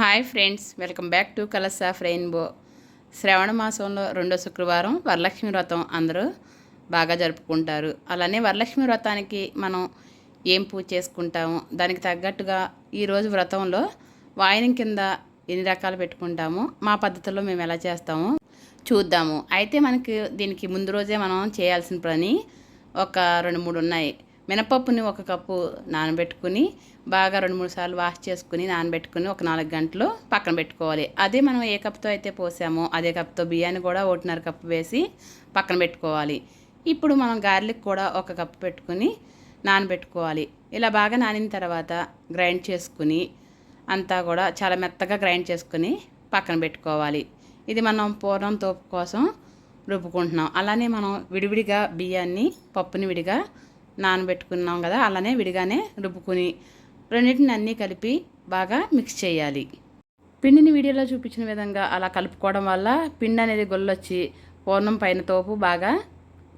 Hi friends welcome back to colours of rainbow. శ్రావణ మాసంలో రెండో శుక్రవారం వరలక్ష్మి వ్రతం అందరూ బాగా జరుపుకుంటారు. అలానే వరలక్ష్మి వ్రతానికి మనం ఏం పూజ చేసుకుంటాము దానికి తగ్గట్టుగా ఈరోజు వ్రతంలో వాయినం కింద ఎన్ని రకాలు పెట్టుకుంటాము మా పద్ధతిలో మేము ఎలా చేస్తాము చూద్దాము. అయితే మనకి దీనికి ముందు రోజే మనం చేయాల్సిన పని ఒక రెండు మూడు ఉన్నాయి. మినపప్పుని ఒక కప్పు నానబెట్టుకుని బాగా రెండు మూడు సార్లు వాష్ చేసుకుని నానబెట్టుకుని ఒక నాలుగు గంటలు పక్కన పెట్టుకోవాలి. అదే మనం ఏ కప్తో అయితే పోసామో అదే కప్తో బియ్యాన్ని కూడా ఒకటిన్నర కప్పు వేసి పక్కన పెట్టుకోవాలి. ఇప్పుడు మనం గార్లిక్ కూడా ఒక కప్పు పెట్టుకుని నానబెట్టుకోవాలి. ఇలా బాగా నానిన తర్వాత గ్రైండ్ చేసుకుని అంతా కూడా చాలా మెత్తగా గ్రైండ్ చేసుకుని పక్కన పెట్టుకోవాలి. ఇది మనం పూర్ణం తోపు కోసం రుబ్బుకుంటున్నాం. అలానే మనం విడివిడిగా బియ్యాన్ని పప్పుని విడిగా నానబెట్టుకున్నాం కదా అలానే విడిగానే రుబ్బుకుని రెండింటిని అన్నీ కలిపి బాగా మిక్స్ చేయాలి. పిండిని వీడియోలో చూపించిన విధంగా అలా కలుపుకోవడం వల్ల పిండి అనేది గొల్లొచ్చి పూర్ణం పైన తోపు బాగా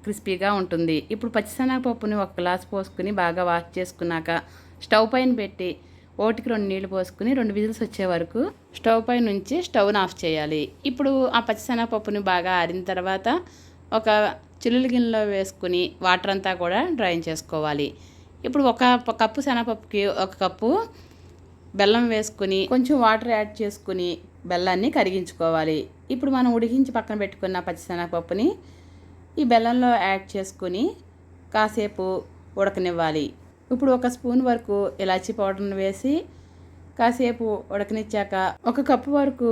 క్రిస్పీగా ఉంటుంది. ఇప్పుడు పచ్చిశనగపప్పుని ఒక గ్లాస్ పోసుకుని బాగా వాష్ చేసుకున్నాక స్టవ్ పైన పెట్టి ఓటికి రెండు నీళ్ళు పోసుకుని రెండు విజిల్స్ వచ్చే వరకు స్టవ్ పై నుంచి స్టవ్ని ఆఫ్ చేయాలి. ఇప్పుడు ఆ పచ్చిశనగపప్పుని బాగా ఆరిన తర్వాత ఒక చిల్లుల గిన్నెలో వేసుకుని వాటర్ అంతా కూడా డ్రైన్ చేసుకోవాలి. ఇప్పుడు ఒక కప్పు శనగపప్పుకి ఒక కప్పు బెల్లం వేసుకుని కొంచెం వాటర్ యాడ్ చేసుకుని బెల్లాన్ని కరిగించుకోవాలి. ఇప్పుడు మనం ఉడికించి పక్కన పెట్టుకున్న పచ్చిశనగపప్పుని ఈ బెల్లంలో యాడ్ చేసుకుని కాసేపు ఉడకనివ్వాలి. ఇప్పుడు ఒక స్పూన్ వరకు ఇలాచీ పౌడర్ని వేసి కాసేపు ఉడకనిచ్చాక ఒక కప్పు వరకు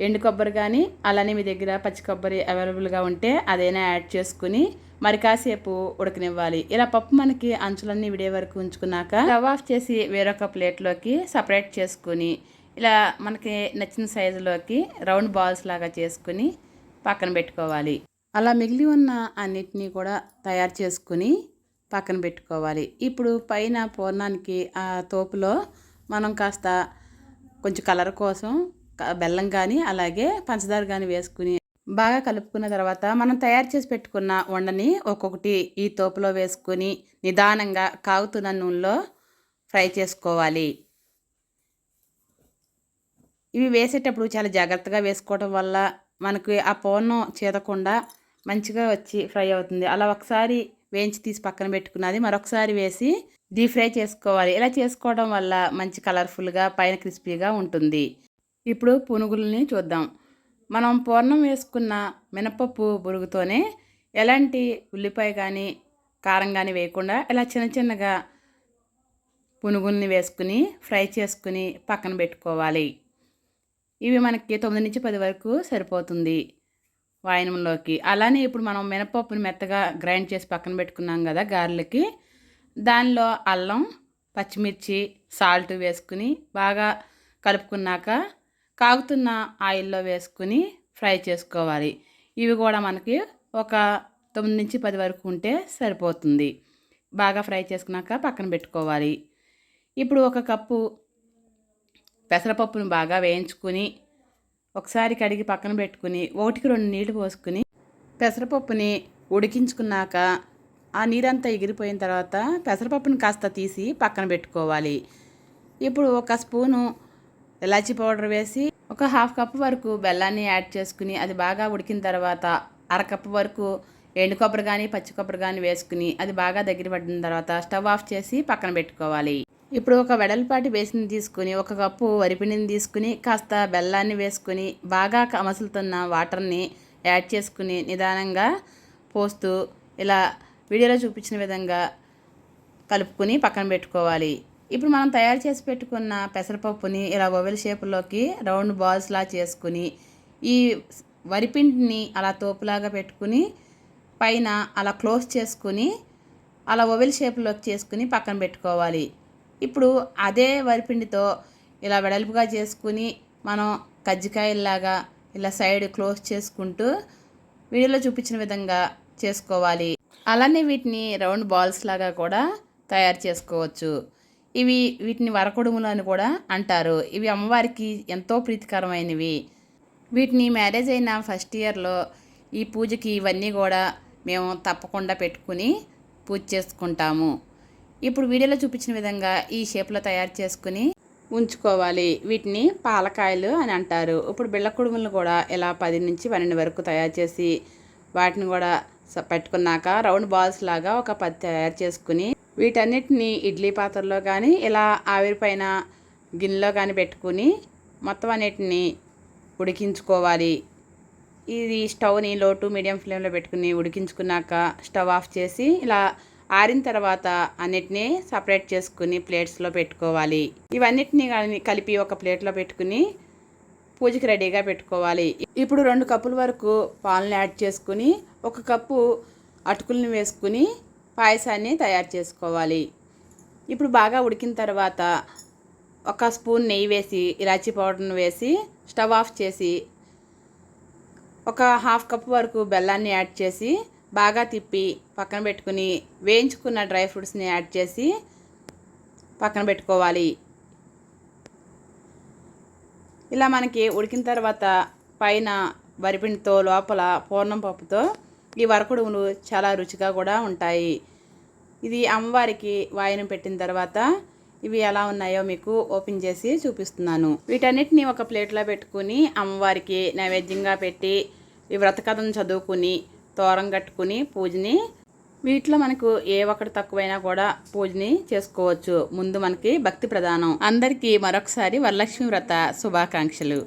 ఎండు కొబ్బరి కానీ అలానే మీ దగ్గర పచ్చి కొబ్బరి అవైలబుల్గా ఉంటే అదైనా యాడ్ చేసుకుని మరి కాసేపు ఉడకనివ్వాలి. ఇలా పప్పు మనకి అంచులన్నీ విడే వరకు ఉంచుకున్నాక స్టవ్ ఆఫ్ చేసి వేరొక ప్లేట్లోకి సపరేట్ చేసుకుని ఇలా మనకి నచ్చిన సైజులోకి రౌండ్ బాల్స్ లాగా చేసుకుని పక్కన పెట్టుకోవాలి. అలా మిగిలి ఉన్న అన్నిటినీ కూడా తయారు చేసుకుని పక్కన పెట్టుకోవాలి. ఇప్పుడు పైన పూర్ణానికి ఆ తోపులో మనం కాస్త కొంచెం కలర్ కోసం బెల్లం కానీ అలాగే పంచదార కానీ వేసుకుని బాగా కలుపుకున్న తర్వాత మనం తయారు చేసి పెట్టుకున్న వండని ఒక్కొక్కటి ఈ తోపులో వేసుకుని నిదానంగా కాగుతున్న నూనెలో ఫ్రై చేసుకోవాలి. ఇవి వేసేటప్పుడు చాలా జాగ్రత్తగా వేసుకోవడం వల్ల మనకి ఆ పూర్ణం చేదకుండా మంచిగా వచ్చి ఫ్రై అవుతుంది. అలా ఒకసారి వేయించి తీసి పక్కన పెట్టుకున్నది మరొకసారి వేసి డీప్ ఫ్రై చేసుకోవాలి. ఇలా చేసుకోవడం వల్ల మంచి కలర్ఫుల్గా పైన క్రిస్పీగా ఉంటుంది. ఇప్పుడు పునుగుల్ని చూద్దాం. మనం పూర్ణం వేసుకున్న మినపప్పు బురుగుతోనే ఎలాంటి ఉల్లిపాయ కానీ కారం కానీ వేయకుండా ఇలా చిన్న చిన్నగా పునుగుల్ని వేసుకుని ఫ్రై చేసుకుని పక్కన పెట్టుకోవాలి. ఇవి మనకి తొమ్మిది నుంచి పది వరకు సరిపోతుంది వాయనంలోకి. అలానే ఇప్పుడు మనం మినపప్పుని మెత్తగా గ్రైండ్ చేసి పక్కన పెట్టుకున్నాం కదా గారెలకి. దానిలో అల్లం పచ్చిమిర్చి సాల్ట్ వేసుకుని బాగా కలుపుకున్నాక కాగుతున్న ఆయిల్లో వేసుకుని ఫ్రై చేసుకోవాలి. ఇవి కూడా మనకి ఒక తొమ్మిది నుంచి పది వరకు ఉంటే సరిపోతుంది. బాగా ఫ్రై చేసుకున్నాక పక్కన పెట్టుకోవాలి. ఇప్పుడు ఒక కప్పు పెసరపప్పును బాగా వేయించుకుని ఒకసారి కడిగి పక్కన పెట్టుకుని ఒకటికి రెండు నీళ్ళు పోసుకుని పెసరపప్పుని ఉడికించుకున్నాక ఆ నీరంతా ఎగిరిపోయిన తర్వాత పెసరపప్పుని కాస్త తీసి పక్కన పెట్టుకోవాలి. ఇప్పుడు ఒక స్పూను ఇలాచీ పౌడర్ వేసి ఒక హాఫ్ కప్ వరకు బెల్లాన్ని యాడ్ చేసుకుని అది బాగా ఉడికిన తర్వాత అరకప్పు వరకు ఎండు కొబ్బరి కానీ పచ్చి కొబ్బరి కానీ వేసుకుని అది బాగా దగ్గర పడిన తర్వాత స్టవ్ ఆఫ్ చేసి పక్కన పెట్టుకోవాలి. ఇప్పుడు ఒక వెడల్పాటి బేసిని తీసుకుని ఒక కప్పు వరిపిండిని తీసుకుని కాస్త బెల్లాన్ని వేసుకుని బాగా కమసులుతున్న వాటర్ని యాడ్ చేసుకుని నిదానంగా పోస్తూ ఇలా వీడియోలో చూపించిన విధంగా కలుపుకుని పక్కన పెట్టుకోవాలి. ఇప్పుడు మనం తయారు చేసి పెట్టుకున్న పెసరపప్పుని ఇలా ఓవెల్ షేప్లోకి రౌండ్ బాల్స్లా చేసుకుని ఈ వరిపిండిని అలా తోపులాగా పెట్టుకుని పైన అలా క్లోజ్ చేసుకుని అలా ఓవెల్ షేప్లోకి చేసుకుని పక్కన పెట్టుకోవాలి. ఇప్పుడు అదే వరిపిండితో ఇలా వెడల్పుగా చేసుకుని మనం కజ్జికాయల్లాగా ఇలా సైడ్ క్లోజ్ చేసుకుంటూ వీడియోలో చూపించిన విధంగా చేసుకోవాలి. అలానే వీటిని రౌండ్ బాల్స్ లాగా కూడా తయారు చేసుకోవచ్చు. ఇవి వీటిని వరకొడుములు అని కూడా అంటారు. ఇవి అమ్మవారికి ఎంతో ప్రీతికరమైనవి. వీటిని మ్యారేజ్ అయిన ఫస్ట్ ఇయర్లో ఈ పూజకి ఇవన్నీ కూడా మేము తప్పకుండా పెట్టుకుని పూజ చేసుకుంటాము. ఇప్పుడు వీడియోలో చూపించిన విధంగా ఈ షేప్లో తయారు చేసుకుని ఉంచుకోవాలి. వీటిని పాలకాయలు అని అంటారు. ఇప్పుడు బిళ్ళ కుడుములను కూడా ఇలా పది నుంచి పన్నెండు వరకు తయారు చేసి వాటిని కూడా పెట్టుకున్నాక రౌండ్ బాల్స్ లాగా ఒక పది తయారు చేసుకుని వీటన్నిటిని ఇడ్లీ పాత్రలో కానీ ఇలా ఆవిరి పైన గిన్నెలో కానీ పెట్టుకుని మొత్తం అన్నిటిని ఉడికించుకోవాలి. ఇది స్టవ్ని లో టు మీడియం ఫ్లేమ్లో పెట్టుకుని ఉడికించుకున్నాక స్టవ్ ఆఫ్ చేసి ఇలా ఆరిన తర్వాత అన్నిటినీ సపరేట్ చేసుకుని ప్లేట్స్లో పెట్టుకోవాలి. ఇవన్నిటిని కానీ కలిపి ఒక ప్లేట్లో పెట్టుకుని పూజకి రెడీగా పెట్టుకోవాలి. ఇప్పుడు రెండు కప్పుల వరకు పాలను యాడ్ చేసుకుని ఒక కప్పు అటుకులను వేసుకుని పాయసాన్ని తయారు చేసుకోవాలి. ఇప్పుడు బాగా ఉడికిన తర్వాత ఒక స్పూన్ నెయ్యి వేసి ఇలాచీ పౌడర్ను వేసి స్టవ్ ఆఫ్ చేసి ఒక హాఫ్ కప్ వరకు బెల్లాన్ని యాడ్ చేసి బాగా తిప్పి పక్కన పెట్టుకుని వేయించుకున్న డ్రై ఫ్రూట్స్ని యాడ్ చేసి పక్కన పెట్టుకోవాలి. ఇలా మనకి ఉడికిన తర్వాత పైన వరిపిండితో లోపల పూర్ణం పప్పుతో ఈ వరకుడుములు చాలా రుచిగా కూడా ఉంటాయి. ఇది అమ్మవారికి వాయనం పెట్టిన తర్వాత ఇవి ఎలా ఉన్నాయో మీకు ఓపెన్ చేసి చూపిస్తున్నాను. వీటన్నిటిని ఒక ప్లేట్లో పెట్టుకుని అమ్మవారికి నైవేద్యంగా పెట్టి ఈ వ్రత కథను చదువుకుని తోరం కట్టుకుని పూజని వీటిలో మనకు ఏ ఒక్కటి తక్కువైనా కూడా పూజని చేసుకోవచ్చు. ముందు మనకి భక్తి ప్రధానం. అందరికీ మరొకసారి వరలక్ష్మి వ్రత శుభాకాంక్షలు.